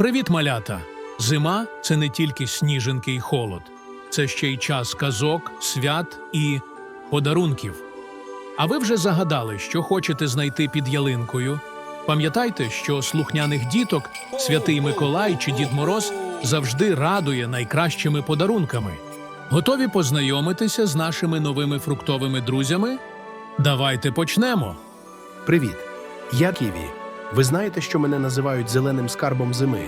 Привіт, малята! Зима це не тільки сніжинки й холод, це ще й час казок, свят і подарунків. А ви вже загадали, що хочете знайти під ялинкою? Пам'ятайте, що слухняних діток святий Миколай чи Дід Мороз завжди радує найкращими подарунками. Готові познайомитися з нашими новими фруктовими друзями? Давайте почнемо. Привіт, я Ківі. Ви знаєте, що мене називають зеленим скарбом зими.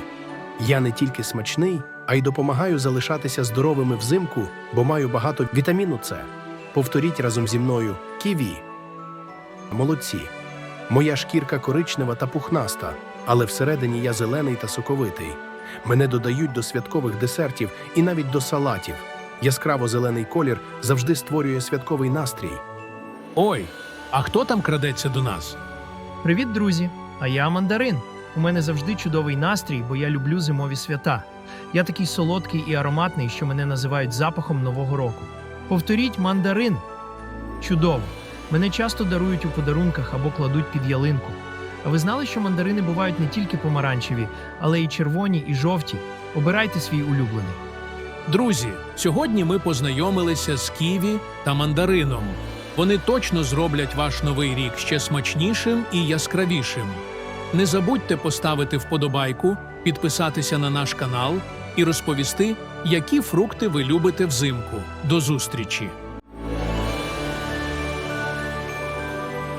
Я не тільки смачний, а й допомагаю залишатися здоровими взимку, бо маю багато вітаміну С. Повторіть разом зі мною Ківі. Молодці. Моя шкірка коричнева та пухнаста, але всередині я зелений та соковитий. Мене додають до святкових десертів і навіть до салатів. Яскраво зелений колір завжди створює святковий настрій. Ой, а хто там крадеться до нас? Привіт, друзі! А я мандарин. У мене завжди чудовий настрій, бо я люблю зимові свята. Я такий солодкий і ароматний, що мене називають запахом нового року. Повторіть мандарин. Чудово! Мене часто дарують у подарунках або кладуть під ялинку. А ви знали, що мандарини бувають не тільки помаранчеві, але й червоні і жовті. Обирайте свій улюблений. Друзі, сьогодні ми познайомилися з ківі та мандарином. Вони точно зроблять ваш новий рік ще смачнішим і яскравішим. Не забудьте поставити вподобайку, підписатися на наш канал і розповісти, які фрукти ви любите взимку. До зустрічі!